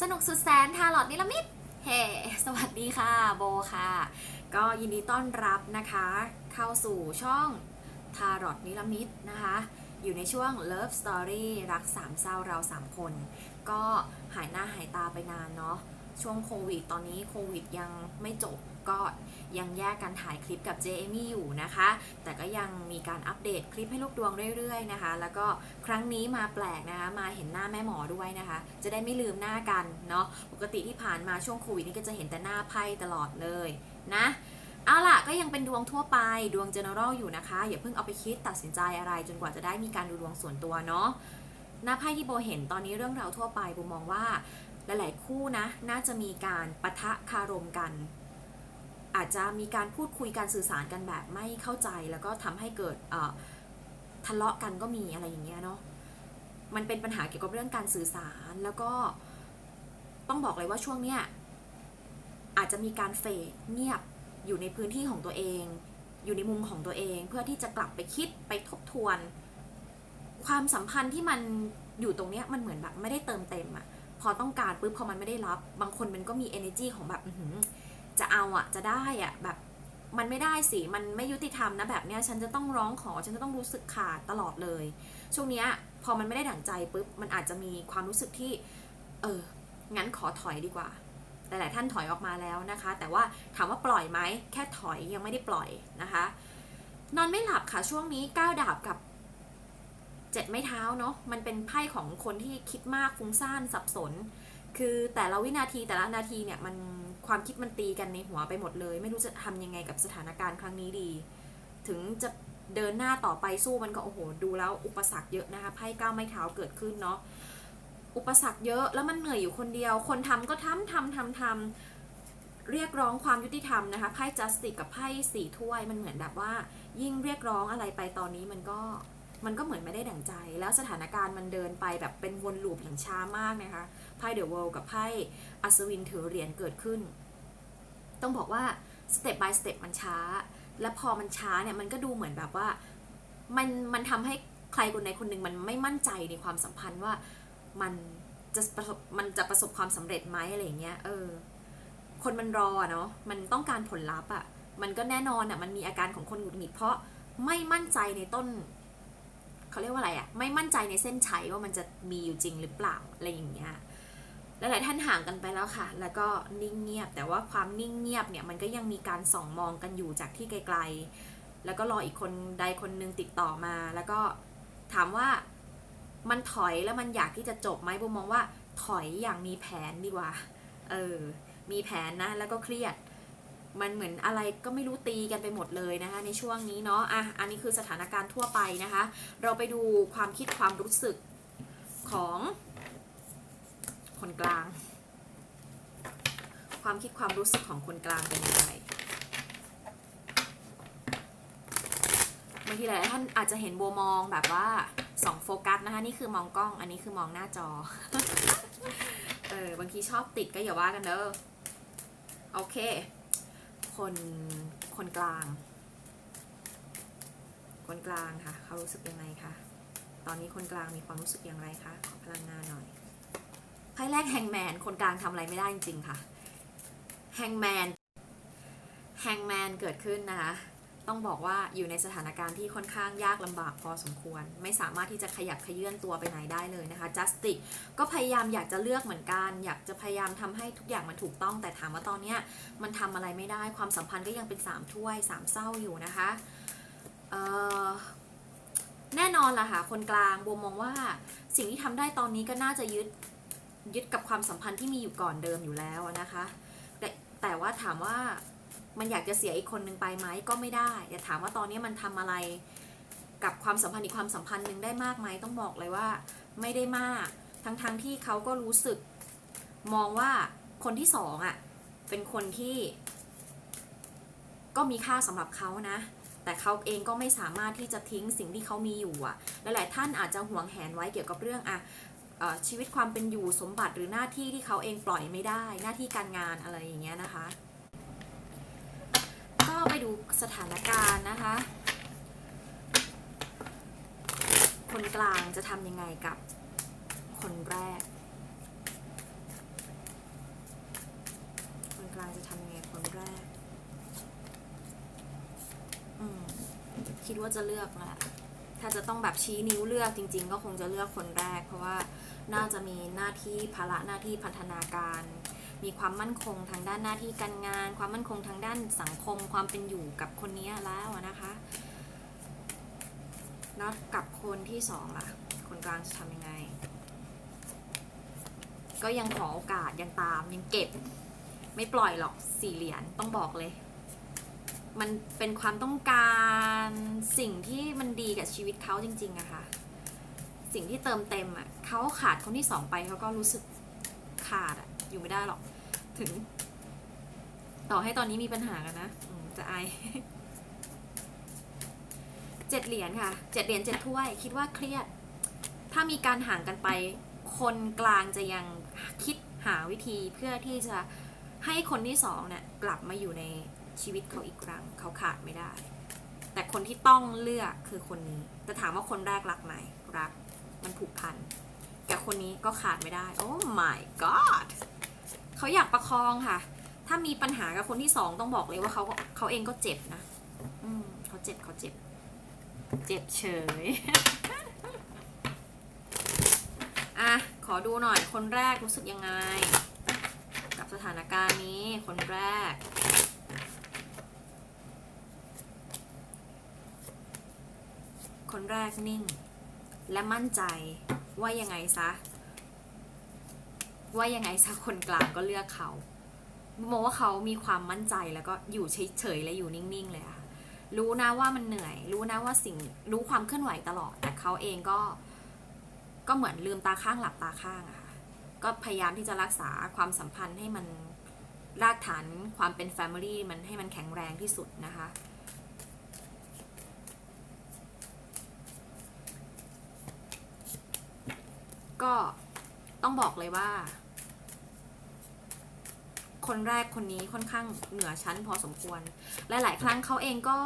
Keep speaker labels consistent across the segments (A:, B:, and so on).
A: สนุกสุดแสนทาร์ลอดนิลมิตเฮ้สวัสดีค่ะ โบค่ะ ก็ยินดีต้อนรับนะคะ เข้าสู่ช่องทารอดนิลมิตนะคะ อยู่ในช่วง Love Story รักสามเศร้าเราสามคน ก็หายหน้าหายตาไปนานเนาะ ช่วงโควิด ตอนนี้โควิดยังไม่จบ ก็ยังแยกกันถ่ายคลิปกับเจเอมี่อยู่นะคะ แต่ก็ยังมีการอัปเดตคลิปให้ลูกดวงเรื่อยๆนะคะ แล้วก็ครั้งนี้มาแปลกนะคะ มาเห็นหน้าแม่หมอด้วยนะคะ จะได้ไม่ลืมหน้ากันเนาะ ปกติที่ผ่านมาช่วงโควิดนี่ก็จะเห็นแต่หน้าไพ่ตลอดเลยนะเอาล่ะก็ยังเป็นดวงทั่วไปดวง general อยู่นะคะ อย่าเพิ่งเอาไปคิดตัดสินใจอะไร จนกว่าจะได้มีการดูดวงส่วนตัวเนาะหน้าไพ่ที่โบเห็นตอนนี้เรื่องราวทั่วไปโบมองว่าหลาย ๆ คู่นะ น่าจะมีการปะทะคารมกัน อาจจะมีการพูดคุยการสื่อสารกันแบบไม่เข้าใจแล้วก็ทำให้เกิดทะเลาะกันก็มีอะไรอย่างเงี้ยเนาะมันเป็นปัญหาเกี่ยวกับเรื่องการสื่อสารแล้วก็ต้องบอกเลยว่าช่วงเนี้ยอาจจะมีการเฟดเงียบอยู่ในพื้นที่ของตัวเอง อยู่ในมุมของตัวเอง เพื่อที่จะกลับไปคิดไปทบทวน ความสัมพันธ์ที่มันอยู่ตรงเนี้ยมันเหมือนแบบไม่ได้เติมเต็มอะพอต้องการปุ๊บพอมันไม่ได้รับบางคนมันก็มี energy ของแบบ จะเอาอะจะได้อะแบบมันไม่ได้สิ มันไม่ยุติธรรมนะแบบเนี้ยฉันจะต้องร้องขอ ฉันจะต้องรู้สึกขาดตลอดเลย ช่วงเนี้ยพอมันไม่ได้ดั่งใจปุ๊บ มันอาจจะมีความรู้สึกที่ เออ งั้นขอถอยดีกว่า หลาย ๆ ท่านถอยออกมาแล้วนะคะ แต่ว่าถามว่าปล่อยไหม แค่ถอยยังไม่ได้ปล่อยนะคะ นอนไม่หลับค่ะช่วงนี้ก้าวดาบกับเจ็ดไม้เท้าเนาะ มันเป็นไพ่ของคนที่คิดมากฟุ้งซ่านสับสน คือแต่ละวินาทีแต่ละนาทีเนี่ยมัน ความคิดมันตีกันในหัวไปหมดเลย ไม่รู้จะทำยังไงกับสถานการณ์ครั้งนี้ดี ถึงจะเดินหน้าต่อไปสู้มันก็โอ้โหดูแล้วอุปสรรคเยอะนะคะไพ่ก้าวไม้เท้าเกิดขึ้นเนาะอุปสรรคเยอะแล้วมันเหนื่อยอยู่คนเดียว คนทำก็ทำทำทำทำเรียกร้องความยุติธรรมนะคะไพ่ justice กับไพ่สี่ถ้วยมันเหมือนแบบว่า ยิ่งเรียกร้องอะไรไปตอนนี้มันก็มันก็เหมือนไม่ได้ดั่งใจ แล้วสถานการณ์มันเดินไปแบบเป็นวนลูปอย่างช้ามากนะคะ พ่เดอะเวิลด์กับไพ่อัศวินถือเหรียญเกิดขึ้น ต้องบอกว่าสเต็ป by สเต็ปมันช้า และพอมันช้าเนี่ยมันก็ดูเหมือนแบบว่ามันมันทำให้ใครคนใดคนหนึ่งมันไม่มั่นใจในความสัมพันธ์ว่ามันจะประสบมันจะประสบความสำเร็จไหมอะไรเงี้ยเออคนมันรอเนาะมันต้องการผลลัพธ์อะมันก็แน่นอนอะมันมีอาการของคนหงุดหงิดเพราะไม่มั่นใจในต้นเขาเรียกว่าอะไรอะไม่มั่นใจในเส้นชัยว่ามันจะมีอยู่จริงหรือเปล่าอะไรอย่างเงี้ย ลายๆท่านห่างกันไปแล้วค่ะ แล้วก็นิ่งเงียบ แต่ว่าความนิ่งเงียบเนี่ยมันก็ยังมีการส่องมองกันอยู่จากที่ไกลๆ แล้วก็รออีกคนใดคนหนึงติดต่อมา แล้วก็ถามว่ามันถอยแล้วมันอยากที่จะจบไหมบูมมองว่าถอยอย่างมีแผนดีกว่า เออ มีแผนนะ แล้วก็เครียด มันเหมือนอะไรก็ไม่รู้ตีกันไปหมดเลยนะคะ ในช่วงนี้เนาะ อะ อันนี้คือสถานการณ์ทั่วไปนะคะ เราไปดูความคิดความรู้สึกของ คนกลาง ความคิดความรู้สึกของคนกลางเป็นยังไงบางทีหลายท่านอาจจะเห็นโบมองแบบว่าสองโฟกัสนะคะนี่คือมองกล้อง อันนี้คือมองหน้าจอ เออบางทีชอบติดก็อย่าว่ากันเด้อโอเค คนคนกลาง คนกลางค่ะ เขารู้สึกยังไงคะตอนนี้คนกลางมีความรู้สึกอย่างไรคะขอพลังงานหน่อย ไพ่แรกแฮงแมนคนกลางทำอะไรไม่ได้จริงๆค่ะแฮงแมนแฮงแมนเกิดขึ้นนะคะ ต้องบอกว่าอยู่ในสถานการณ์ที่ค่อนข้างยากลำบากพอสมควร ไม่สามารถที่จะขยับขยื่นตัวไปไหนได้เลยนะคะจัสติกก็พยายามอยากจะเลือกเหมือนกัน อยากจะพยายามทำให้ทุกอย่างมันถูกต้อง แต่ถามว่าตอนนี้มันทำอะไรไม่ได้ ความสัมพันธ์ก็ยังเป็นสามถ้วยสามเศร้าอยู่นะคะแน่นอนล่ะค่ะ คนกลางโบมองว่าสิ่งที่ทำได้ตอนนี้ก็น่าจะยึด ยึดกับความสัมพันธ์ที่มีอยู่ก่อนเดิมอยู่แล้วนะคะ แต่แต่ว่าถามว่ามันอยากจะเสียอีกคนหนึ่งไปไหมก็ไม่ได้แต่ถามว่าตอนนี้มันทำอะไรกับความสัมพันธ์อีกความสัมพันธ์หนึ่งได้มากไหมต้องบอกเลยว่าไม่ได้มาก ทั้งๆทที่เขาก็รู้สึกมองว่าคนที่สองอะเป็นคนที่ก็มีค่าสำหรับเขานะ แต่เขาเองก็ไม่สามารถที่จะทิ้งสิ่งที่เขามีอยู่อะ หลายๆท่านอาจจะห่วงแหนไว้เกี่ยวกับเรื่องอะ ชีวิตความเป็นอยู่สมบัติหรือหน้าที่ที่เขาเองปล่อยไม่ได้ หน้าที่การงานอะไรอย่างเงี้ยนะคะ ก็ไปดูสถานการณ์นะคะ คนกลางจะทำยังไงกับคนแรก คนกลางจะทำยังไงคนแรกคิดว่าจะเลือกแหละถ้าจะต้องแบบชี้นิ้วเลือกจริง ๆ ก็คงจะเลือกคนแรก เพราะว่า น่าจะมีหน้าที่ภาระหน้าที่พัฒนาการ มีความมั่นคงทางด้านหน้าที่การงาน ความมั่นคงทางด้านสังคม ความเป็นอยู่กับคนนี้แล้วนะคะแล้วกับคนที่สองล่ะ คนกลางจะทำยังไง ก็ยังขอโอกาสยังตามยังเก็บ ไม่ปล่อยหรอกสี่เหรียญต้องบอกเลย มันเป็นความต้องการสิ่งที่มันดีกับชีวิตเขาจริงๆอะค่ะ สิ่งที่เติมเต็มอะ เขาขาดคนที่สองไปเขาก็รู้สึกขาดอะอยู่ไม่ได้หรอก ถึง ต่อให้ตอนนี้มีปัญหากันนะจะอายเจ็ดเหรียญค่ะเจ็ดเหรียญเจ็ดถ้วย คิดว่าเครียด ถ้ามีการห่างกันไป คนกลางจะยังคิดหาวิธีเพื่อที่จะให้คนที่สองเนี่ยกลับมาอยู่ในชีวิตเขาอีกครั้งเขาขาดไม่ได้ แต่คนที่ต้องเลือกคือคนนี้แต่ถามว่าคนแรกรักไหมรัก มันผูกพัน กับคนนี้ก็ขาดไม่ได้ โอ้ my god เขาอยากประคองค่ะ ถ้ามีปัญหากับคนที่สองต้องบอกเลยว่าเขาเขาเองก็เจ็บนะ อืมเขาเจ็บเขาเจ็บ เจ็บเฉย อะ ขอดูหน่อย คนแรกรู้สึกยังไง กับสถานการณ์นี้ คนแรกคนแรกนิ่ง และมั่นใจ ว่ายังไงซะ ว่ายังไงซะคนกลางก็เลือกเขามองว่าเขามีความมั่นใจแล้วก็อยู่เฉยๆและอยู่นิ่งๆเลยอะรู้นะว่ามันเหนื่อย รู้นะว่าสิ่งรู้ความเคลื่อนไหวตลอด แต่เขาเองก็ ก็เหมือนลืมตาข้างหลับตาข้างอะค่ะก็พยายามที่จะรักษาความสัมพันธ์ให้มันรากฐานความเป็นแฟมิลี่มันให้มันแข็งแรงที่สุดนะคะ ก็ต้องบอกเลยว่า คนแรกคนนี้ค่อนข้างเหนือชั้นพอสมควร หลาย ๆ ครั้งเขาเองก็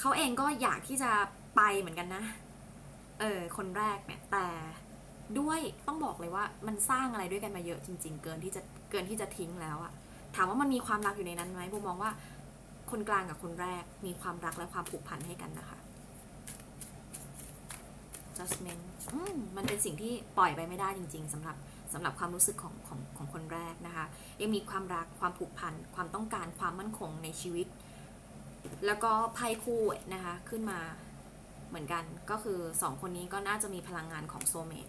A: เขาเองก็อยากที่จะไปเหมือนกันนะ เออ คนแรกเนี่ย แต่ด้วยต้องบอกเลยว่า มันสร้างอะไรด้วยกันมาเยอะจริง ๆ เกินที่จะเกินที่จะทิ้งแล้วอะถามว่ามันมีความรักอยู่ในนั้นไหมผมมองว่า คนกลางกับคนแรกมีความรักและความผูกพันให้กันนะคะ judgment มมันเป็นสิ่งที่ปล่อยไปไม่ได้จริง ๆสำหรับสำหรับความรู้สึกของของของคนแรกนะคะ ยังมีความรักความผูกพัน ความต้องการความมั่นคงในชีวิต แล้วก็ไพ่คู่นะคะขึ้นมาเหมือนกันก็คือสองคนนี้ก็น่าจะมีพลังงานของโซเมต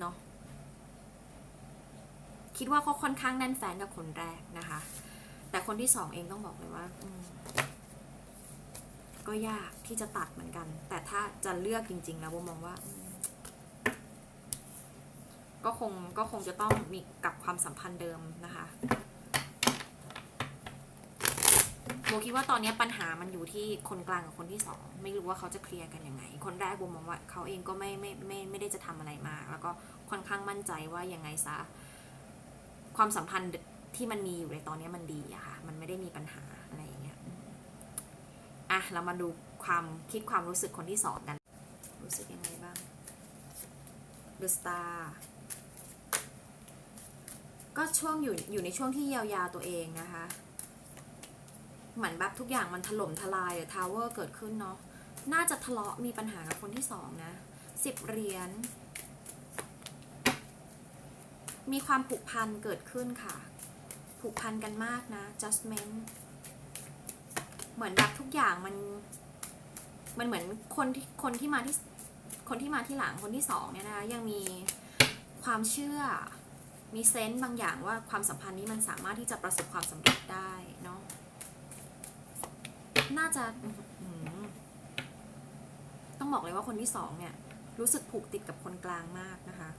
A: เนาะคิดว่าเขาค่อนข้างแน่นแฟนกับคนแรกนะคะ แต่คนที่สองเองต้องบอกเลยว่า ก็ยากที่จะตัดเหมือนกัน แต่ถ้าจะเลือกจริงๆนะโบมองว่า ก็คงก็คงจะต้องมีกับความสัมพันธ์เดิมนะคะโบคิดว่าตอนนี้ปัญหามันอยู่ที่คนกลางกับคนที่สองไม่รู้ว่าเขาจะเคลียร์กันยังไง คนแรกโบมองว่าเขาเองก็ไม่ไม่ไม่ไม่ได้จะทำอะไรมาก แล้วก็ค่อนข้างมั่นใจว่ายังไงซะความสัมพันธ์ที่มันมีอยู่ในตอนนี้มันดีอะค่ะ มันไม่ได้มีปัญหาอะไรอย่างเงี้ย อะ เรามาดูความคิดความรู้สึกคนที่สองกัน รู้สึกยังไงบ้าง The Star ก็ช่วงอยู่อยู่ในช่วงที่เยียวยาตัวเองนะคะ เหมือนแบบทุกอย่างมันถล่มทลายหรือทาวเวอร์เกิดขึ้นเนาะ น่าจะทะเลาะมีปัญหากับคนที่สองนะสิบเหรียญ มีความผูกพันเกิดขึ้นค่ะ ผูกพันกันมากนะ judgment เหมือนแบบทุกอย่างมัน มันเหมือนคนที่คนที่มาที่คนที่มาที่หลังคนที่สองเนี่ยนะคะยังมีความเชื่อ มีเซนต์บางอย่างว่าความสัมพันธ์นี้มันสามารถที่จะประสบความสำเร็จได้เนาะน่าจะต้องบอกเลยว่าคนที่สองเนี่ย รู้สึกผูกติดกับคนกลางมากนะคะ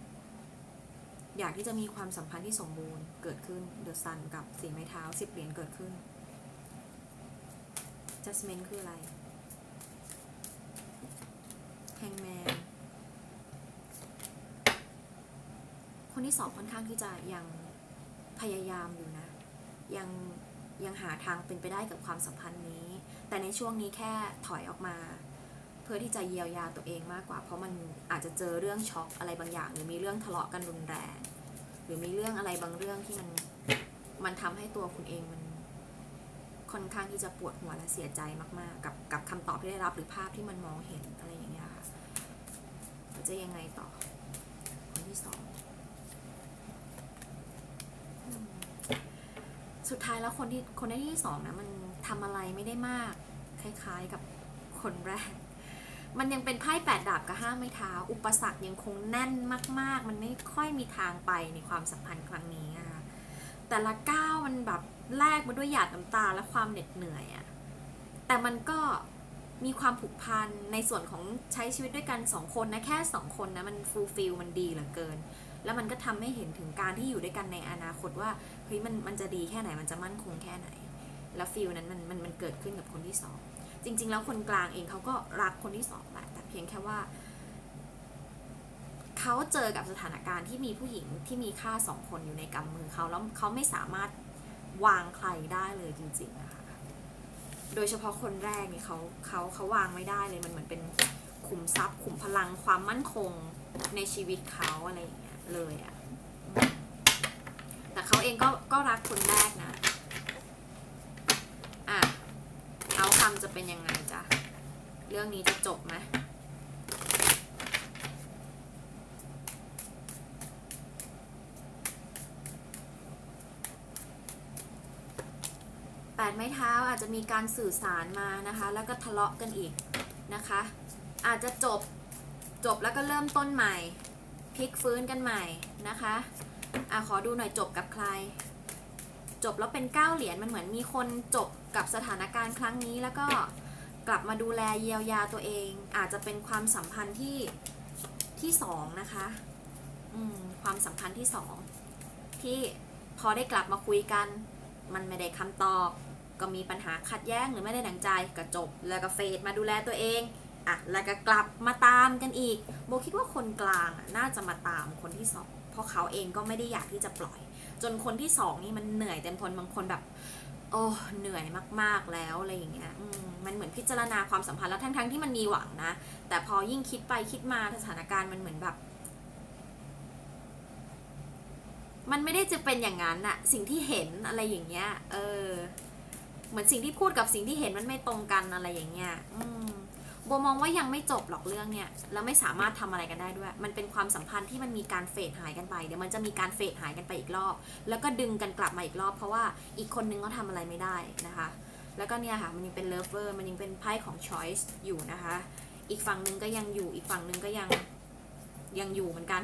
A: อยากที่จะมีความสัมพันธ์ที่สมบูรณ์เกิดขึ้นเดอะซันกับสีไม้เท้าสิบเหรียญเกิดขึ้น judgment คืออะไร hangman คนที่สองค่อนข้างที่จะยังพยายามอยู่นะ ยังยังหาทางเป็นไปได้กับความสัมพันธ์นี้ แต่ในช่วงนี้แค่ถอยออกมา เพื่อที่จะเยียวยาตัวเองมากกว่า เพราะมันอาจจะเจอเรื่องช็อกอะไรบางอย่าง หรือมีเรื่องทะเลาะกันรุนแรง หรือมีเรื่องอะไรบางเรื่องที่มันมันทำให้ตัวคุณเองมัน ค่อนข้างที่จะปวดหัวและเสียใจมากๆ กับกับคำตอบที่ได้รับหรือภาพที่มันมองเห็นอะไรอย่างเงี้ยค่ะจะยังไงต่อคนที่สองสุดท้ายแล้วคนที่คนที่สองนะมันทำอะไรไม่ได้มากคล้ายๆกับคนแรก มันยังเป็นไพ่แปดดาบกับห้าไม้เท้า อุปสรรคยังคงแน่นมาก ๆ มันไม่ค่อยมีทางไปในความสัมพันธ์ครั้งนี้อะคะ แต่ละก้าวมันแบบแลกมาด้วยหยาดน้ำตาและความเหน็ดเหนื่อยอะแต่มันก็มีความผูกพันในส่วนของใช้ชีวิตด้วยกันสองคนนะแค่สองคนนะมันฟูลฟิลมันดีเหลือเกิน แล้วมันก็ทำให้เห็นถึงการที่อยู่ด้วยกันในอนาคตว่าเฮ้ยมันมันจะดีแค่ไหนมันจะมั่นคงแค่ไหน แล้วฟิลนั้นมันมันมันเกิดขึ้นกับคนที่สองจริง ๆ แล้วคนกลางเองเขาก็รักคนที่สองแหละแต่เพียงแค่ว่า เขาเจอกับสถานการณ์ที่มีผู้หญิงที่มีค่าสองคนอยู่ในกำมือเขาแล้วเขาไม่สามารถวางใครได้เลยจริงๆนะคะโดยเฉพาะคนแรกนี่เขาเขาเขาวางไม่ได้เลยมันเหมือนเป็นขุมทรัพย์ขุมพลังความมั่นคงในชีวิตเขาอะไรอย่างเงี้ยเลยอะแต่เขาเองก็ก็รักคนแรกนะอะเอาคำจะเป็นยังไงจ๊ะเรื่องนี้จะจบไหมแป ดไม้เท้าอาจจะมีการสื่อสารมานะคะ แล้วก็ทะเลาะกันอีกนะคะ อาจจะจบจบแล้วก็เริ่มต้นใหม่พลิกฟื้นกันใหม่นะคะอะขอดูหน่อยจบกับใคร จบแล้วเป็นเก้าเหรียญมันเหมือนมีคนจบกับสถานการณ์ครั้งนี้แล้วก็กลับมาดูแลเยียวยาตัวเอง อาจจะเป็นความสัมพันธ์ที่ที่สองนะคะอืมความสัมพันธ์ที่สองที่พอได้กลับมาคุยกัน มันไม่ได้คำตอบ ก็มีปัญหาขัดแย้งหรือไม่ได้ดังใจก็จบ แล้วก็เฟดมาดูแลตัวเองอะแล้วก็กลับมาตามกันอีก โบคิดว่าคนกลางน่าจะมาตามคนที่สองเพราะเขาเองก็ไม่ได้อยากที่จะปล่อย จนคนที่สองนี่มันเหนื่อยเต็มทนบางคนแบบ โอ้เหนื่อยมากๆแล้วอะไรอย่างเงี้ยมมันเหมือนพิจารณาความสัมพันธ์แล้วทั้งๆที่มันมีหวังนะ แต่พอยิ่งคิดไปคิดมาสถานการณ์มันเหมือนแบบ มันไม่ได้จะเป็นอย่างนั้นอะสิ่งที่เห็นอะไรอย่างเงี้ย เออ เหมือนสิ่งที่พูดกับสิ่งที่เห็นมันไม่ตรงกันอะไรอย่างเงี้ยอืมโบมองว่ายังไม่จบหรอกเรื่องเนี่ยแล้วไม่สามารถทำอะไรกันได้ด้วย มันเป็นความสัมพันธ์ที่มันมีการเฟดหายกันไปเดี๋ยวมันจะมีการเฟดหายกันไปอีกรอบ แล้วก็ดึงกันกลับมาอีกรอบ เพราะว่าอีกคนนึงเขาทำอะไรไม่ได้นะคะ แล้วก็เนี่ยค่ะมันยังเป็นเลิฟเวอร์มันยังเป็นไพ่ของ choice อยู่นะคะ อีกฝั่งหนึ่งก็ยังอยู่อีกฝั่งหนึ่งก็ยังยังอยู่เหมือนกัน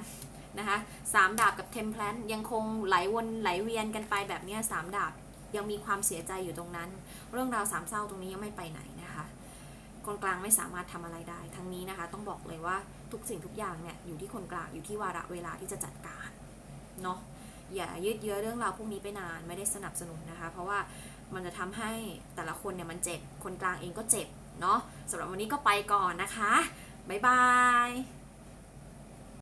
A: นะคะสามดาบกับเทมเพลนยังคงไหลวนไหลเวียนกันไปแบบเนี้ยสามดาบ ยังมีความเสียใจอยู่ตรงนั้น เรื่องราวสามเศร้าตรงนี้ยังไม่ไปไหนนะคะ คนกลางไม่สามารถทำอะไรได้ ทั้งนี้นะคะ ต้องบอกเลยว่าทุกสิ่งทุกอย่างเนี่ยอยู่ที่คนกลางอยู่ที่วาระเวลาที่จะจัดการเนาะอย่ายืดเยื้อเรื่องราวพวกนี้ไปนานไม่ได้สนับสนุนนะคะ เพราะว่ามันจะทำให้แต่ละคนเนี่ยมันเจ็บ คนกลางเองก็เจ็บเนาะสำหรับวันนี้ก็ไปก่อนนะคะบ๊ายบาย